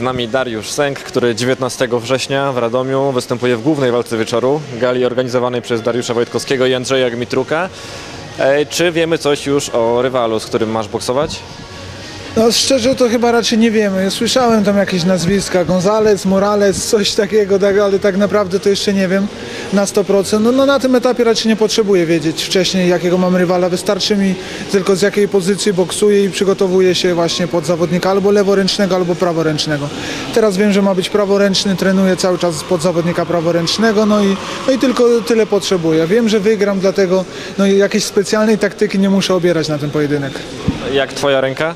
Z nami Dariusz Sęk, który 19 września w Radomiu występuje w głównej walce wieczoru, gali organizowanej przez Dariusza Wojtkowskiego i Andrzeja Gmitruka. Czy wiemy coś już o rywalu, z którym masz boksować? No szczerze to chyba raczej nie wiemy. Słyszałem tam jakieś nazwiska, Gonzales, Morales, coś takiego, tak, ale tak naprawdę to jeszcze nie wiem na 100%. No, no na tym etapie raczej nie potrzebuję wiedzieć wcześniej jakiego mam rywala. Wystarczy mi tylko z jakiej pozycji boksuję i przygotowuję się właśnie pod zawodnika albo leworęcznego, albo praworęcznego. Teraz wiem, że ma być praworęczny, trenuję cały czas pod zawodnika praworęcznego, no i, no i tylko tyle potrzebuję. Wiem, że wygram, dlatego no jakiejś specjalnej taktyki nie muszę obierać na ten pojedynek. Jak twoja ręka?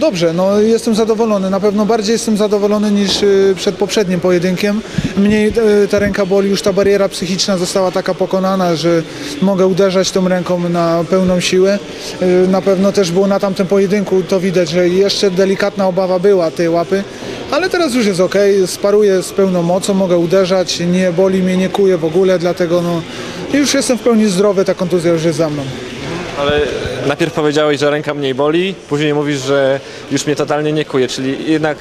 Dobrze, no jestem zadowolony. Na pewno bardziej jestem zadowolony niż y, przed poprzednim pojedynkiem. Mniej y, ta ręka boli, już ta bariera psychiczna została taka pokonana, że mogę uderzać tą ręką na pełną siłę. Y, Na pewno też było na tamtym pojedynku, to widać, że jeszcze delikatna obawa była tej łapy. Ale teraz już jest ok, sparuję z pełną mocą, mogę uderzać, nie boli mnie, nie kuje w ogóle, dlatego no, już jestem w pełni zdrowy, ta kontuzja już jest za mną. Ale najpierw powiedziałeś, że ręka mniej boli, później mówisz, że już mnie totalnie nie kuje, czyli jednak,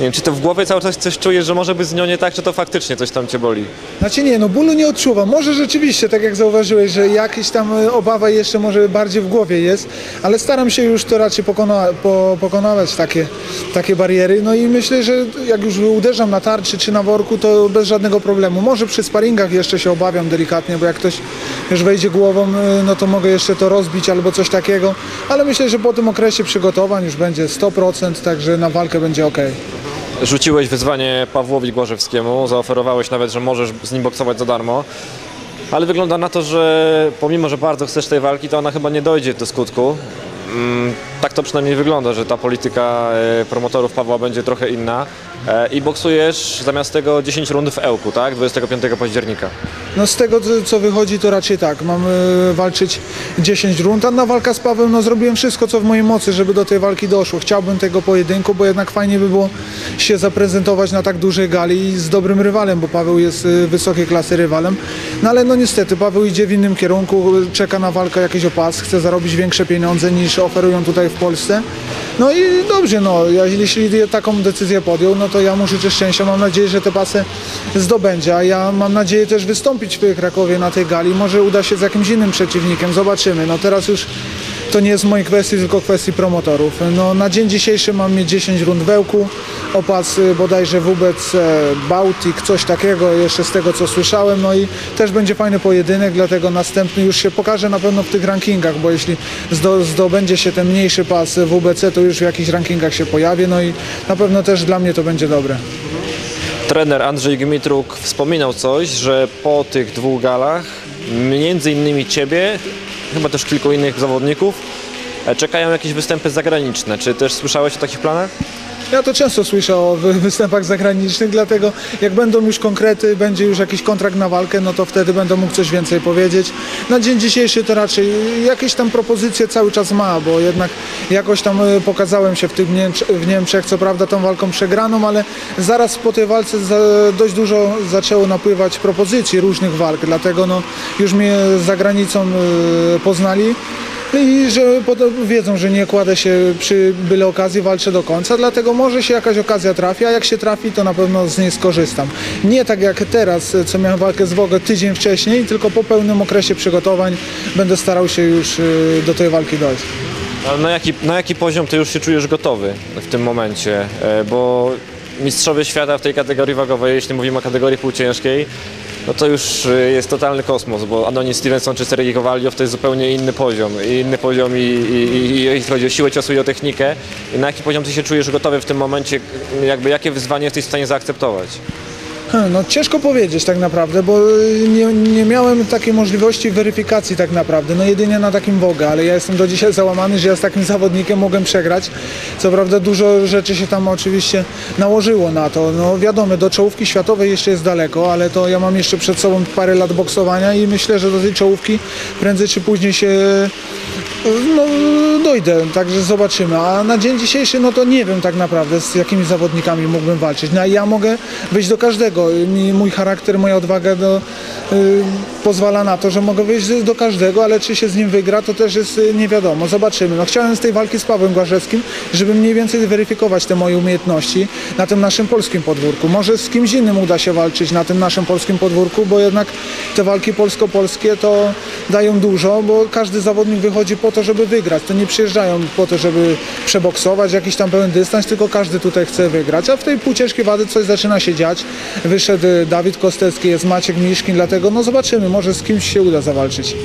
nie wiem, czy to w głowie cały czas coś czujesz, że może być z nią nie tak, czy to faktycznie coś tam cię boli? Znaczy nie, no bólu nie odczuwam. Może rzeczywiście, tak jak zauważyłeś, że jakaś tam e, obawa jeszcze może bardziej w głowie jest, ale staram się już to raczej pokona, po, pokonawać takie, takie bariery. No i myślę, że jak już uderzam na tarczy czy na worku, to bez żadnego problemu. Może przy sparingach jeszcze się obawiam delikatnie, bo jak ktoś już wejdzie głową, e, no to mogę jeszcze to rozbić albo coś takiego, ale myślę, że po tym okresie przygotowań już będzie 100%, także na walkę będzie ok. Rzuciłeś wyzwanie Pawłowi Głożewskiemu, zaoferowałeś nawet, że możesz z nim boksować za darmo. Ale wygląda na to, że pomimo, że bardzo chcesz tej walki, to ona chyba nie dojdzie do skutku. Mm, Tak to przynajmniej wygląda, że ta polityka e, promotorów Pawła będzie trochę inna. E, I boksujesz zamiast tego 10 rund w Ełku, tak? 25 października. No z tego co- wychodzi to raczej tak, mam e, walczyć 10 rund, a na walka z Pawłem no zrobiłem wszystko co w mojej mocy, żeby do tej walki doszło. Chciałbym tego pojedynku, bo jednak fajnie by było się zaprezentować na tak dużej gali z dobrym rywalem, bo Paweł jest e, wysokiej klasy rywalem. No ale no niestety Paweł idzie w innym kierunku, czeka na walkę jakiś o pas, chce zarobić większe pieniądze niż oferują tutaj w Polsce. No i dobrze, no jeśli taką decyzję podjął, no to ja mu życzę szczęścia. Mam nadzieję, że te pasy zdobędzie, a ja mam nadzieję też wystąpić w Krakowie na tej gali. Może uda się z jakimś innym przeciwnikiem, zobaczymy. No teraz już to nie jest mojej kwestii, tylko kwestii promotorów. No na dzień dzisiejszy mam mieć 10 rund wełku, opas bodajże WBC, Bałtik, coś takiego jeszcze z tego co słyszałem. No i też będzie fajny pojedynek, dlatego następny już się pokaże na pewno w tych rankingach, bo jeśli zdo, zdobędzie się ten mniejszy pas WBC, to już w jakichś rankingach się pojawi. No i na pewno też dla mnie to będzie dobre. Trener Andrzej Gmitruk wspominał coś, że po tych dwóch galach, między innymi ciebie, chyba też kilku innych zawodników, e, czekają jakieś występy zagraniczne. Czy też słyszałeś o takich planach? Ja to często słyszę o wy- występach zagranicznych, dlatego jak będą już konkrety, będzie już jakiś kontrakt na walkę, no to wtedy będę mógł coś więcej powiedzieć. Na dzień dzisiejszy to raczej jakieś tam propozycje cały czas ma, bo jednak jakoś tam y, pokazałem się w, tych Niemcz- w Niemczech, co prawda tą walką przegraną, ale zaraz po tej walce dość dużo zaczęło napływać propozycji różnych walk, dlatego no, już mnie za granicą y, poznali. I że wiedzą, że nie kładę się przy byle okazji, walczę do końca, dlatego może się jakaś okazja trafi, a jak się trafi, to na pewno z niej skorzystam. Nie tak jak teraz, co miałem walkę z Wogę tydzień wcześniej, tylko po pełnym okresie przygotowań będę starał się już y, do tej walki dojść. Ale na jaki, na jaki poziom ty już się czujesz gotowy w tym momencie? E, Bo mistrzowie świata w tej kategorii wagowej, jeśli mówimy o kategorii półciężkiej, no to już e, jest totalny kosmos, bo Adonis Stevenson czy Sergej Kowaliow to jest zupełnie inny poziom. Inny poziom i, i, i, chodzi o siłę ciosu i o technikę. I na jaki poziom ty się czujesz gotowy w tym momencie? Jakby jakie wyzwanie jesteś w stanie zaakceptować? No ciężko powiedzieć tak naprawdę, bo y, nie, nie miałem takiej możliwości weryfikacji tak naprawdę, no jedynie na takim Wogę, ale ja jestem do dzisiaj załamany, że ja z takim zawodnikiem mogłem przegrać. Co prawda dużo rzeczy się tam oczywiście nałożyło na to. No wiadomo, do czołówki światowej jeszcze jest daleko, ale to ja mam jeszcze przed sobą parę lat boksowania i myślę, że do tej czołówki prędzej czy później się No dojdę, także zobaczymy. A na dzień dzisiejszy, no to nie wiem tak naprawdę z jakimi zawodnikami mógłbym walczyć. No, ja mogę wyjść do każdego. Mój charakter, moja odwaga do, y, pozwala na to, że mogę wyjść do każdego, ale czy się z nim wygra, to też jest y, nie wiadomo. Zobaczymy. No, chciałem z tej walki z Pawłem Głażewskim, żeby mniej więcej weryfikować te moje umiejętności na tym naszym polskim podwórku. Może z kimś innym uda się walczyć na tym naszym polskim podwórku, bo jednak te walki polsko-polskie to dają dużo, bo każdy zawodnik wychodzi po to, żeby wygrać. To nie przyjeżdżają po to, żeby przeboksować jakiś tam pełen dystans, tylko każdy tutaj chce wygrać. A w tej półciężkiej wady coś zaczyna się dziać. Wyszedł Dawid Kostecki, jest Maciek Miszkin, dlatego no zobaczymy, może z kimś się uda zawalczyć.